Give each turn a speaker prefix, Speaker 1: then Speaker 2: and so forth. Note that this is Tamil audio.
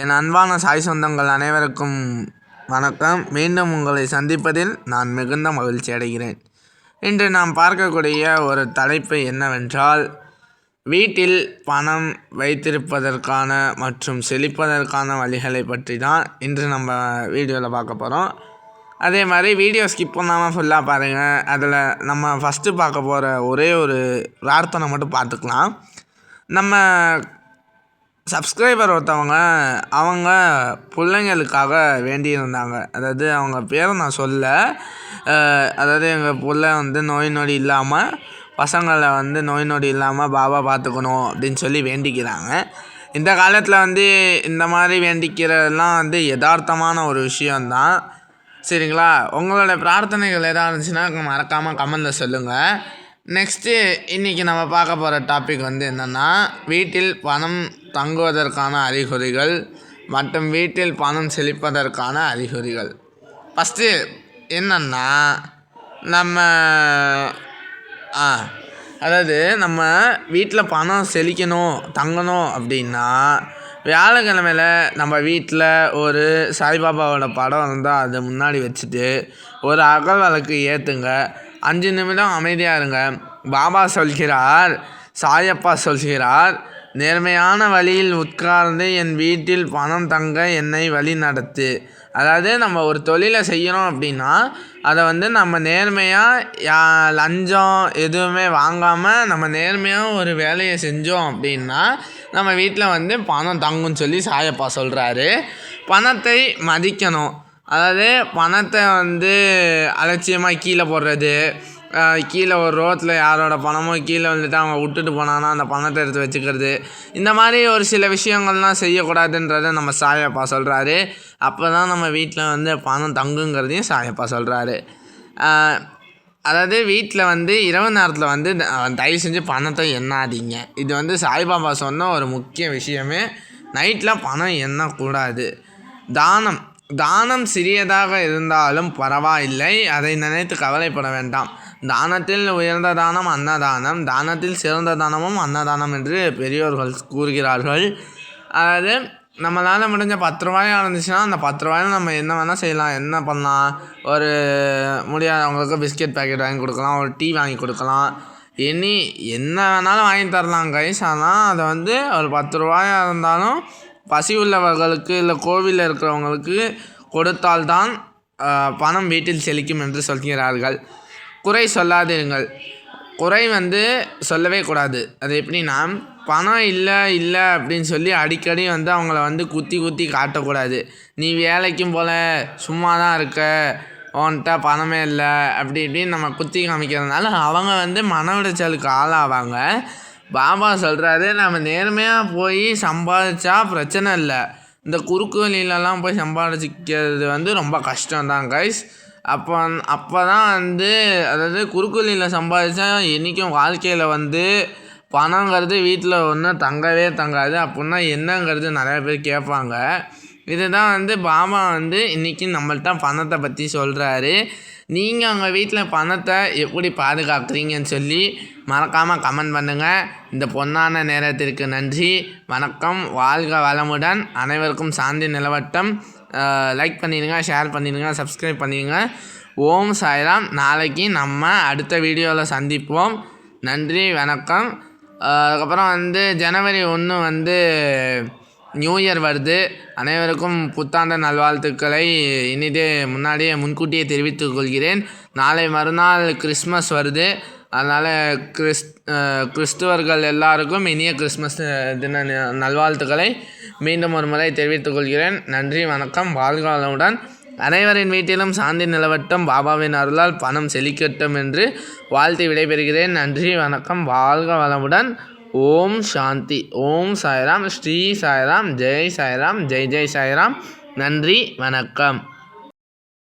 Speaker 1: என் அன்பான சாய் சொந்தங்கள் அனைவருக்கும் வணக்கம். மீண்டும் உங்களை சந்திப்பதில் நான் மிகுந்த மகிழ்ச்சி அடைகிறேன். இன்று நாம் பார்க்கக்கூடிய ஒரு தலைப்பு என்னவென்றால் வீட்டில் பணம் வைத்திருப்பதற்கான மற்றும் செழிப்பதற்கான வழிகளை பற்றி தான் இன்று நம்ம வீடியோவில் பார்க்க போகிறோம் அதே மாதிரி வீடியோ ஸ்கிப் பண்ணாமல் ஃபுல்லாக பாருங்கள் அதில் நம்ம ஃபஸ்ட்டு பார்க்க போகிற ஒரே ஒரு பிரார்த்தனை மட்டும் பார்த்துக்கலாம். நம்ம சப்ஸ்கிரைபர் ஒருத்தவங்க அவங்க பிள்ளைங்களுக்காக வேண்டியிருந்தாங்க. அதாவது அவங்க பேரை நான் சொல்ல அதாவது எங்கள் பிள்ளை வந்து நோய் நொடி இல்லாமல் பசங்களை வந்து நோய் நொடி இல்லாமல் பாபா பார்த்துக்கணும் அப்படின்னு சொல்லி வேண்டிக்கிறாங்க. இந்த காலத்தில் வந்து இந்த மாதிரி வேண்டிக்கிறதெல்லாம் வந்து யதார்த்தமான ஒரு விஷயந்தான் சரிங்களா? உங்களோட பிரார்த்தனைகள் எதாவது இருந்துச்சுன்னா மறக்காமல் கமெண்டில் சொல்லுங்கள் நெக்ஸ்ட்டு இன்றைக்கி நம்ம பார்க்க போகிற டாபிக் வந்து என்னென்னா வீட்டில் பணம் தங்குவதற்கான அறிகுறிகள் மற்றும் வீட்டில் பணம் செழிப்பதற்கான அறிகுறிகள். ஃபஸ்ட்டு என்னென்னா நம்ம ஆ அதாவது நம்ம வீட்டில் பணம் செழிக்கணும் தங்கணும் அப்படின்னா வியாழக்கிழமையில் நம்ம வீட்டில் ஒரு சாய்பாபாவோட படம் இருந்தால் அதை முன்னாடி வச்சுட்டு ஒரு அகல் விளக்கு ஏற்றுங்க அஞ்சு நிமிடம் அமைதியாக இருங்க. பாபா சொல்கிறார் சாயப்பா சொல்கிறார் நேர்மையான வழியில் உட்கார்ந்து என் வீட்டில் பணம் தங்க என்னை வழி நடத்து. அதாவது நம்ம ஒரு தொழிலை செய்கிறோம் அப்படின்னா அதை வந்து நம்ம நேர்மையாக லஞ்சம் எதுவுமே வாங்காமல் நம்ம நேர்மையாக ஒரு வேலையை செஞ்சோம் அப்படின்னா நம்ம வீட்டில் வந்து பணம் தங்குன்னு சொல்லி சாயப்பா சொல்கிறாரு பணத்தை மதிக்கணும். அதாவது பணத்தை வந்து அலட்சியமாக கீழே போடுறது கீழே ஒரு ரோட்டில் யாரோட பணமோ கீழே வந்துட்டு அவங்க விட்டுட்டு போனாங்கன்னா அந்த பணத்தை எடுத்து வச்சுக்கிறது இந்த மாதிரி ஒரு சில விஷயங்கள்லாம் செய்யக்கூடாதுன்றத நம்ம சாயப்பா சொல்கிறாரு அப்போ தான் நம்ம வீட்டில் வந்து பணம் தங்குங்கிறதையும் சாயப்பா சொல்கிறாரு அதாவது வீட்டில் வந்து இரவு நேரத்தில் வந்து தயவு செஞ்சு பணத்தை எண்ணாதீங்க. இது வந்து சாய்பாபா சொன்ன ஒரு முக்கிய விஷயமே நைட்டில் பணம் எண்ணக்கூடாது. தானம். தானம் சிறியதாக இருந்தாலும் பரவாயில்லை. அதை நினைத்து கவலைப்பட வேண்டாம். தானத்தில் உயர்ந்த தானம் அன்னதானம். தானத்தில் சிறந்த தானமும் அன்னதானம் என்று பெரியோர்கள் கூறுகிறார்கள். அதாவது நம்மளால் முடிஞ்ச பத்து ரூபாயாக இருந்துச்சுன்னா அந்த பத்து ரூபாயில் நம்ம என்ன வேணால் செய்யலாம். என்ன பண்ணலாம்? ஒரு முடியாதவங்களுக்கு பிஸ்கெட் பேக்கெட் வாங்கி கொடுக்கலாம். ஒரு டீ வாங்கி கொடுக்கலாம். இனி என்ன வேணாலும் வாங்கி தரலாம் கைஸ் ஆனால் அதை வந்து ஒரு பத்து ரூபாயாக இருந்தாலும் பசி உள்ளவர்களுக்கு இல்லை கோவிலில் இருக்கிறவங்களுக்கு கொடுத்தால்தான் பணம் வீட்டில் செழிக்கும் என்று சொல்கிறார்கள். குறை சொல்லாதீர்கள் குறை வந்து சொல்லவே கூடாது. அது எப்படின்னா பணம் இல்லை இல்லை அப்படின்னு சொல்லி அடிக்கடி வந்து அவங்கள வந்து குத்தி குத்தி காட்டக்கூடாது. நீ வேலைக்கும் போல சும்மா தான் இருக்க. உன்கிட்ட பணமே இல்லை. அப்படி இப்படின்னு நம்ம குத்தி காமிக்கிறதுனால அவங்க வந்து மன உளைச்சலுக்கு ஆளாவாங்க. பாபா சொல்கிறாரு நம்ம நேர்மையாக போய் சம்பாதிச்சா பிரச்சனை இல்லை. இந்த குறுக்கு வழியிலலாம் போய் சம்பாதிக்கிறது வந்து ரொம்ப கஷ்டம் தான் கைஸ் அப்போ அப்போ தான் வந்து அதாவது குறுக்கு வழியில் சம்பாதிச்சா என்றைக்கும் வாழ்க்கையில் வந்து பணங்கிறது வீட்டில் ஒன்றும் தங்கவே தங்காது. அப்புடின்னா என்னங்கிறது நிறையா பேர் கேட்பாங்க. இதுதான் வந்து பாபா வந்து இன்றைக்கி நம்மள்ட்ட பணத்தை பற்றி சொல்கிறாரு நீங்கள் உங்கள் வீட்டில் பணத்தை எப்படி பாதுகாக்கிறீங்கன்னு சொல்லி மறக்காமல் கமெண்ட் பண்ணுங்கள் இந்த பொன்னான நேரத்திற்கு நன்றி. வணக்கம். வாழ்க வளமுடன். அனைவருக்கும் சாந்தி நிலவட்டம். லைக் பண்ணிடுங்க ஷேர் பண்ணிடுங்க சப்ஸ்கிரைப் பண்ணிடுங்க. ஓம் சாய்ராம். நாளைக்கு நம்ம அடுத்த வீடியோவில் சந்திப்போம். நன்றி வணக்கம். அதுக்கப்புறம் வந்து ஜனவரி ஒன்று வந்து நியூ இயர் வருது. அனைவருக்கும் புத்தாண்டு நல்வாழ்த்துக்களை இனிதே முன்னாடியே முன்கூட்டியே தெரிவித்துக் கொள்கிறேன். நாளை மறுநாள் கிறிஸ்மஸ் வருது. அதனால் கிறிஸ் கிறிஸ்துவர்கள் எல்லாருக்கும் இனிய கிறிஸ்மஸ் தின நல்வாழ்த்துக்களை மீண்டும் ஒரு முறை தெரிவித்துக் கொள்கிறேன். நன்றி வணக்கம் வாழ்காலமுடன் அனைவரின் வீட்டிலும் சாந்தி நிலவட்டம். பாபாவின் அருளால் பணம் செழிக்கட்டும் என்று வாழ்த்து விடைபெறுகிறேன். நன்றி வணக்கம் வாழ்க வளமுடன் ஓம் சாந்தி. ஓம் சாய்ராம். ஸ்ரீ சாய்ராம். ஜெய் சாய்ராம். ஜெய் ஜெய் சாய்ராம். நன்றி. வணக்கம்.